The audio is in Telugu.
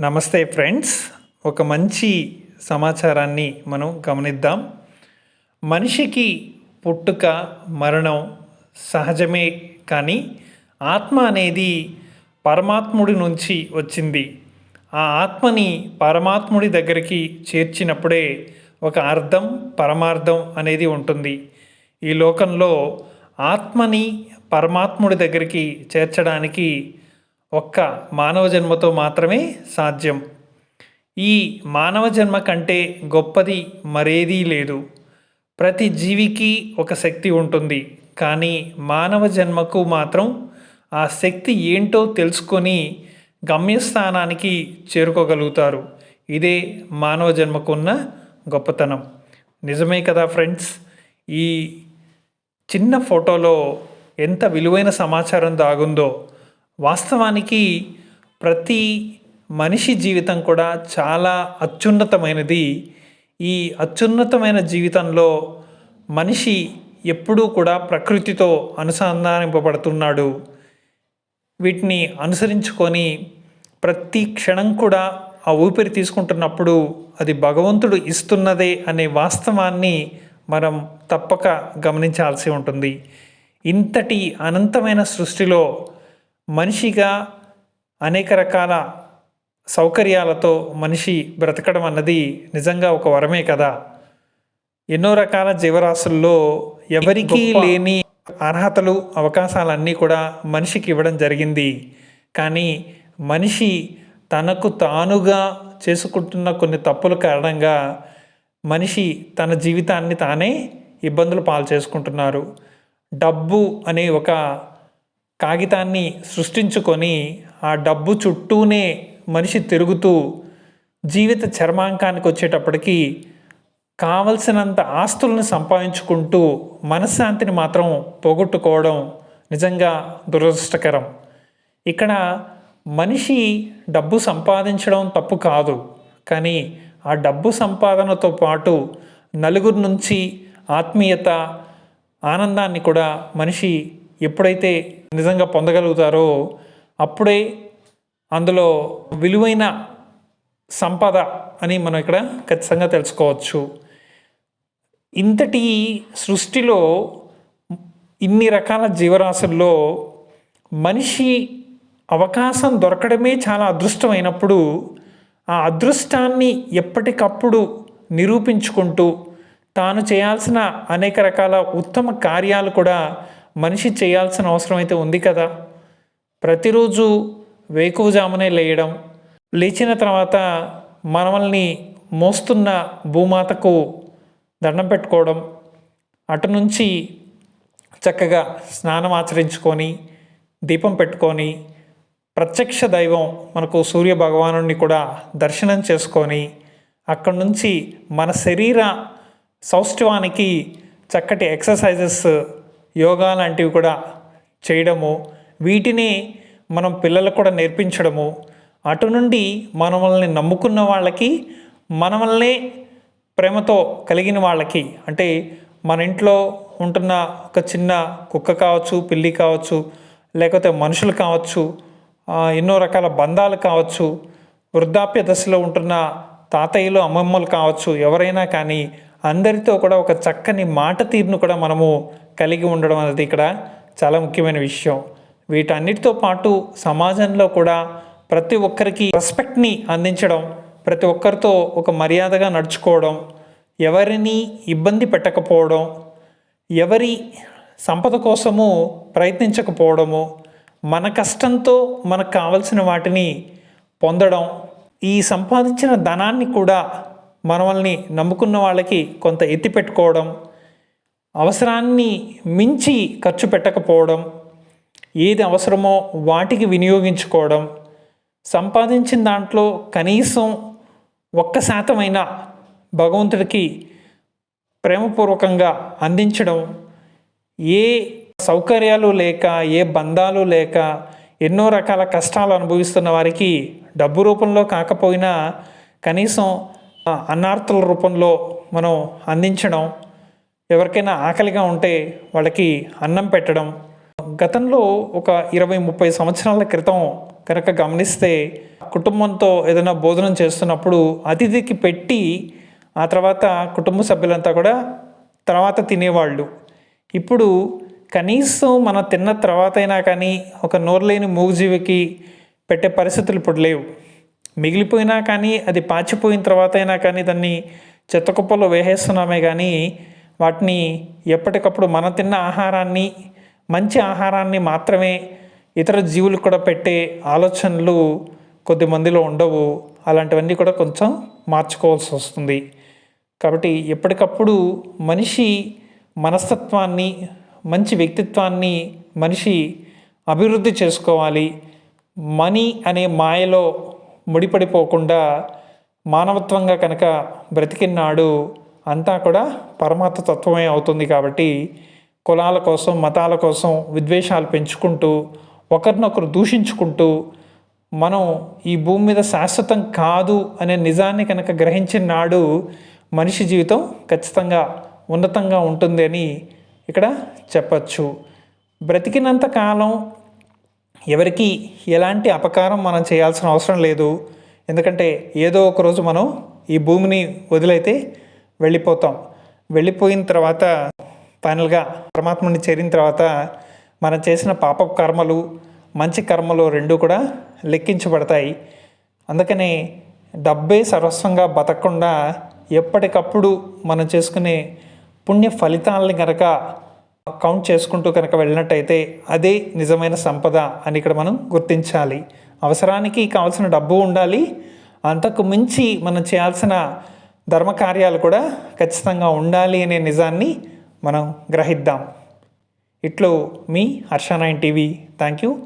నమస్తే ఫ్రెండ్స్. ఒక మంచి సమాచారాన్ని మనం గమనిద్దాం. మనిషికి పుట్టుక మరణం సహజమే కానీ ఆత్మ అనేది పరమాత్ముడి నుంచి వచ్చింది. ఆ ఆత్మని పరమాత్ముడి దగ్గరికి చేర్చినప్పుడే ఒక అర్థం పరమార్థం అనేది ఉంటుంది. ఈ లోకంలో ఆత్మని పరమాత్ముడి దగ్గరికి చేర్చడానికి ఒక్క మానవ జన్మతో మాత్రమే సాధ్యం. ఈ మానవ జన్మ కంటే గొప్పది మరేదీ లేదు. ప్రతి జీవికి ఒక శక్తి ఉంటుంది. కానీ మానవ జన్మకు మాత్రం ఆ శక్తి ఏంటో తెలుసుకొని గమ్యస్థానానికి చేరుకోగలుగుతారు. ఇదే మానవ జన్మకున్న గొప్పతనం. నిజమే కదా ఫ్రెండ్స్? ఈ చిన్న ఫోటోలో ఎంత విలువైన సమాచారం దాగుందో. వాస్తవానికి ప్రతి మనిషి జీవితం కూడా చాలా అత్యున్నతమైనది. ఈ అత్యున్నతమైన జీవితంలో మనిషి ఎప్పుడూ కూడా ప్రకృతితో అనుసంధానింపబడుతున్నాడు. వీటిని అనుసరించుకొని ప్రతి క్షణం కూడా ఆ ఊపిరి తీసుకుంటున్నప్పుడు అది భగవంతుడు ఇస్తున్నదే అనే వాస్తవాన్ని మనం తప్పక గమనించాల్సి ఉంటుంది. ఇంతటి అనంతమైన సృష్టిలో మనిషిగా అనేక రకాల సౌకర్యాలతో మనిషి బ్రతకడం అన్నది నిజంగా ఒక వరమే కదా. ఎన్నో రకాల జీవరాశుల్లో ఎవరికీ లేని అర్హతలు అవకాశాలన్నీ కూడా మనిషికి ఇవ్వడం జరిగింది. కానీ మనిషి తనకు తానుగా చేసుకుంటున్న కొన్ని తప్పుల కారణంగా మనిషి తన జీవితాన్ని తానే ఇబ్బందులు పాలు చేసుకుంటున్నారు. డబ్బు అనే ఒక కాగితాన్ని సృష్టించుకొని ఆ డబ్బు చుట్టూనే మనిషి తిరుగుతూ జీవిత చర్మాంకానికి వచ్చేటప్పటికి కావలసినంత ఆస్తులను సంపాదించుకుంటూ మనశ్శాంతిని మాత్రం పోగొట్టుకోవడం నిజంగా దురదృష్టకరం. ఇక్కడ మనిషి డబ్బు సంపాదించడం తప్పు కాదు. కానీ ఆ డబ్బు సంపాదనతో పాటు నలుగురు నుంచి ఆత్మీయత ఆనందాన్ని కూడా మనిషి ఎప్పుడైతే నిజంగా పొందగలుగుతారో అప్పుడే అందులో విలువైన సంపద అని మనం ఇక్కడ ఖచ్చితంగా తెలుసుకోవచ్చు. ఇంతటి సృష్టిలో ఇన్ని రకాల జీవరాశుల్లో మనిషి అవకాశం దొరకడమే చాలా అదృష్టమైనప్పుడు ఆ అదృష్టాన్ని ఎప్పటికప్పుడు నిరూపించుకుంటూ తాను చేయాల్సిన అనేక రకాల ఉత్తమ కార్యాలు కూడా మనిషి చేయాల్సిన అవసరం అయితే ఉంది కదా? ప్రతిరోజు వేకువజామునే లేయడం లేచిన తర్వాత మనమల్ని మోస్తున్న భూమాతకు దండం పెట్టుకోవడం అటు నుంచి చక్కగా స్నానం ఆచరించుకొని దీపం పెట్టుకొని ప్రత్యక్ష దైవం మనకు సూర్య భగవాను కూడా దర్శనం చేసుకొని అక్కడి నుంచి మన శరీర సౌష్ఠవానికి చక్కటి ఎక్సర్సైజెస్ యోగా లాంటివి కూడా చేయడము వీటిని మనం పిల్లలకు కూడా నేర్పించడము అటు నుండి మనల్ని నమ్ముకున్న వాళ్ళకి మనమల్నే ప్రేమతో కలిగిన వాళ్ళకి అంటే మన ఇంట్లో ఉంటున్న ఒక చిన్న కుక్క కావచ్చు పిల్లి కావచ్చు లేకపోతే మనుషులు కావచ్చు ఎన్నో రకాల బంధాలు కావచ్చు వృద్ధాప్య దశలో ఉంటున్న తాతయ్యలు అమ్మమ్మలు కావచ్చు ఎవరైనా కానీ అందరితో కూడా ఒక చక్కని మాట తీరును కూడా మనము కలిగి ఉండడం అనేది ఇక్కడ చాలా ముఖ్యమైన విషయం. వీటన్నిటితో పాటు సమాజంలో కూడా ప్రతి ఒక్కరికి రెస్పెక్ట్ని అందించడం ప్రతి ఒక్కరితో ఒక మర్యాదగా నడుచుకోవడం ఎవరిని ఇబ్బంది పెట్టకపోవడం ఎవరి సంపద కోసము ప్రయత్నించకపోవడము మన కష్టంతో మనకు కావలసిన వాటిని పొందడం ఈ సంపాదించిన ధనాన్ని కూడా మనల్ని నమ్ముకున్న వాళ్ళకి కొంత ఎత్తి పెట్టుకోవడం అవసరాన్ని మించి ఖర్చు పెట్టకపోవడం ఏది అవసరమో వాటికి వినియోగించుకోవడం సంపాదించిన దాంట్లో కనీసం ఒక్క శాతమైన భగవంతుడికి ప్రేమపూర్వకంగా అందించడం ఏ సౌకర్యాలు లేక ఏ బంధాలు లేక ఎన్నో రకాల కష్టాలు అనుభవిస్తున్న వారికి డబ్బు రూపంలో కాకపోయినా కనీసం అన్నార్థుల రూపంలో మనం అందించడం ఎవరికైనా ఆకలిగా ఉంటే వాళ్ళకి అన్నం పెట్టడం. గతంలో ఒక ఇరవై ముప్పై సంవత్సరాల క్రితం కనుక గమనిస్తే కుటుంబంతో ఏదైనా భోజనం చేస్తున్నప్పుడు అతిథికి పెట్టి ఆ తర్వాత కుటుంబ సభ్యులంతా కూడా తర్వాత తినేవాళ్ళు. ఇప్పుడు కనీసం మనం తిన్న తర్వాత అయినా కానీ ఒక నోరులేని మూగజీవికి పెట్టే పరిస్థితులు ఇప్పుడు లేవు. మిగిలిపోయినా కానీ అది పాచిపోయిన తర్వాత అయినా కానీ దాన్ని చెత్త కుప్పలో వేసేస్తున్నామే కానీ వాటిని ఎప్పటికప్పుడు మనం తిన్న ఆహారాన్ని మంచి ఆహారాన్ని మాత్రమే ఇతర జీవులకు కూడా పెట్టే ఆలోచనలు కొద్ది మందిలో ఉండవు. అలాంటివన్నీ కూడా కొంచెం మార్చుకోవాల్సి వస్తుంది. కాబట్టి ఎప్పటికప్పుడు మనిషి మనస్తత్వాన్ని మంచి వ్యక్తిత్వాన్ని మనిషి అభివృద్ధి చేసుకోవాలి. మనీ అనే మాయలో ముడిపడిపోకుండా మానవత్వంగా కనుక బ్రతికినాడు అంతా కూడా పరమాత్మ తత్వమే అవుతుంది కాబట్టి కులాల కోసం మతాల కోసం విద్వేషాలు పెంచుకుంటూ ఒకరినొకరు దూషించుకుంటూ మనం ఈ భూమి మీద శాశ్వతం కాదు అనే నిజాన్ని కనుక గ్రహించిన నాడు మనిషి జీవితం ఖచ్చితంగా ఉన్నతంగా ఉంటుంది అని ఇక్కడ చెప్పచ్చు. బ్రతికినంత కాలం ఎవరికి ఎలాంటి అపకారం మనం చేయాల్సిన అవసరం లేదు. ఎందుకంటే ఏదో ఒక రోజు మనం ఈ భూమిని వదిలైతే వెళ్ళిపోతాం. వెళ్ళిపోయిన తర్వాత ఫైనల్గా పరమాత్మని చేరిన తర్వాత మనం చేసిన పాప కర్మలు మంచి కర్మలు రెండు కూడా లెక్కించబడతాయి. అందుకనే డబ్బే సర్వస్వంగా బతకకుండా ఎప్పటికప్పుడు మనం చేసుకునే పుణ్య ఫలితాలని కనుక కౌంట్ చేసుకుంటూ కనుక వెళ్ళినట్టయితే అదే నిజమైన సంపద అని ఇక్కడ మనం గుర్తించాలి. అవసరానికి కావాల్సిన డబ్బు ఉండాలి. అంతకు మించి మనం చేయాల్సిన ధర్మకార్యాలు కూడా ఖచ్చితంగా ఉండాలి అనే నిజాన్ని మనం గ్రహిద్దాం. ఇట్లు మీ Harsha nine TV. Thank you